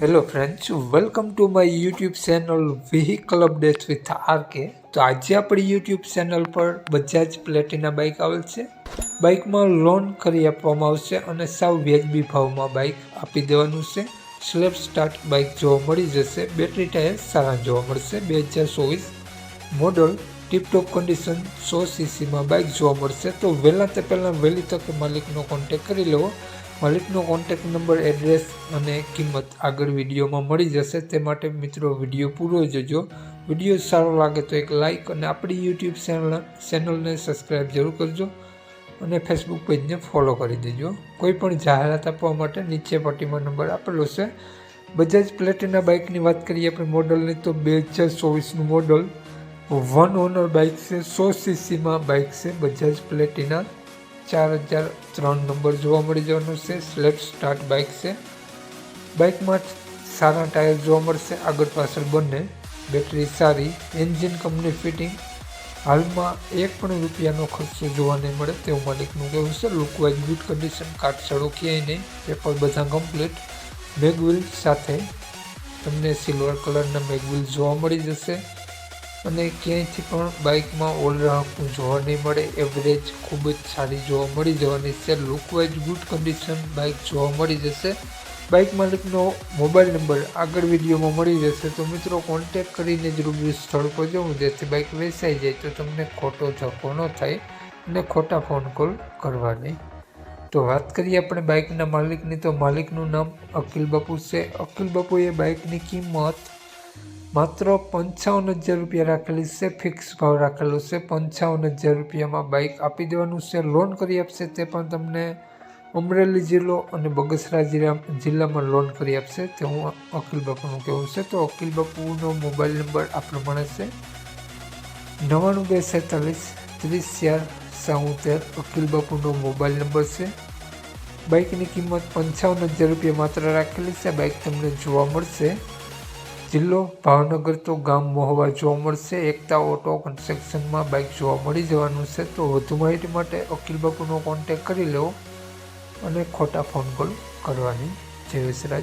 Hello friends welcome to my YouTube channel vehicle update with RK તો આજે આપણી YouTube channel પર Bajaj Platina bike આવેલ છે. બાઇકમાં લોન કરી આપવામાં આવશે અને સાવ વ્યાજબી ભાવમાં બાઇક આપી દેવાનું છે. સ્લેપ સ્ટાર્ટ બાઇક જોવા મળી જશે. બેટરી ટાયર સારા જોવા મળશે. બે હજાર ચોવીસ મોડલ ટીપટોપ કન્ડિશન સો સીસીમાં બાઇક જોવા મળશે. તો વહેલા તે પહેલાં વહેલી તકે માલિકનો કોન્ટેક કરી લેવો. માલિકનો કોન્ટેક નંબર એડ્રેસ અને કિંમત આગળ વિડીયોમાં મળી જશે. તે માટે મિત્રો વીડિયો પૂરો જોજો. વીડિયો સારો લાગે તો એક લાઇક અને આપણી યુટ્યુબ ચેનલ ચેનલને સબસ્ક્રાઈબ જરૂર કરજો અને ફેસબુક પેજને ફોલો કરી દેજો. કોઈ પણ જાહેરાત આપવા માટે નીચે પટ્ટીમાં નંબર આપેલો છે. બજાજ પ્લેટિના બાઇકની વાત કરીએ આપણે મોડલની, તો બે હજાર ચોવીસનું મોડલ. વન ઓનર બાઇક છે, સો સીસીમાં બાઇક છે બજાજ પ્લેટિના. ચાર હજાર ત્રણ નંબર જોવા મળી જવાનું છે. સ્લેટ સ્ટાર્ટ બાઇક છે. બાઇકમાં સારા ટાયર જોવા મળશે. આગળ પાછળ બંને. બેટરી સારી. એન્જિન કંપની ફિટિંગ હાલમાં એક પણ રૂપિયાનો ખર્ચો જોવા નહીં મળે તેવું માલિકનું કહેવું છે. લુકવાઇઝ ગુડ કન્ડિશન કાટછાડો ક્યાંય નહીં. પેપર બધા કમ્પ્લીટ મેગવિલ સાથે તમને સિલ્વર કલરના મેગવિલ જોવા મળી જશે. અને ક્યાંયથી પણ બાઇકમાં ઓલરાઉન્ડ જોવા નહીં મળે, એવરેજ ખૂબ જ સારી જોવા મળી જવાની છે. Look wise good condition bike જોવા મળી જશે. બાઇક માલિકનો મોબાઈલ નંબર આગળ વિડીયોમાં મળી જશે, તો મિત્રો કોન્ટેક કરીને જ રૂબરૂ સ્થળ પર જવું, જેથી બાઇક વેચાઈ જાય, તો તમને ખોટો ધક્કો ન થાય અને ખોટા ફોન કોલ કરવાની તો વાત કરીએ આપણે બાઇકના માલિકની, તો માલિકનું નામ અકિલ બાપુ છે. અકિલ બાપુએ બાઇકની કિંમત માત્ર પંચાવન હજાર રૂપિયા રાખેલી છે ફિક્સ ભાવ રાખેલો છે. પંચાવન હજાર રૂપિયામાં બાઇક આપી દેવાનું છે લોન કરી આપશે તે પણ તમને અમરેલી જિલ્લો અને બગસરા જિલ્લા જિલ્લામાં લોન કરી આપશે તે હું અકિલ બાપુનું કહેવું છે. તો અકિલ બાપુનો મોબાઈલ નંબર આ પ્રમાણે છે. નવ્વાણું બે સેતાલીસ ત્રીસ ચાર સાઉતેર અકિલ બાપુનો મોબાઈલ નંબર છે. બાઇકની કિંમત પંચાવન હજાર રૂપિયા માત્ર રાખેલી છે. બાઇક તમને જોવા મળશે. જિલ્લો ભાવનગર તો ગામ મોહવા જોવા મળશે. એકતા ઓટો કન્સ્ટ્રક્શનમાં બાઇક જોવા મળી જવાનું છે. તો વધુ માહિતી માટે અકિલ બાપુનો કોન્ટેક કરી લેવો અને ખોટા ફોન કોલ કરવાની. જય વિસરાજ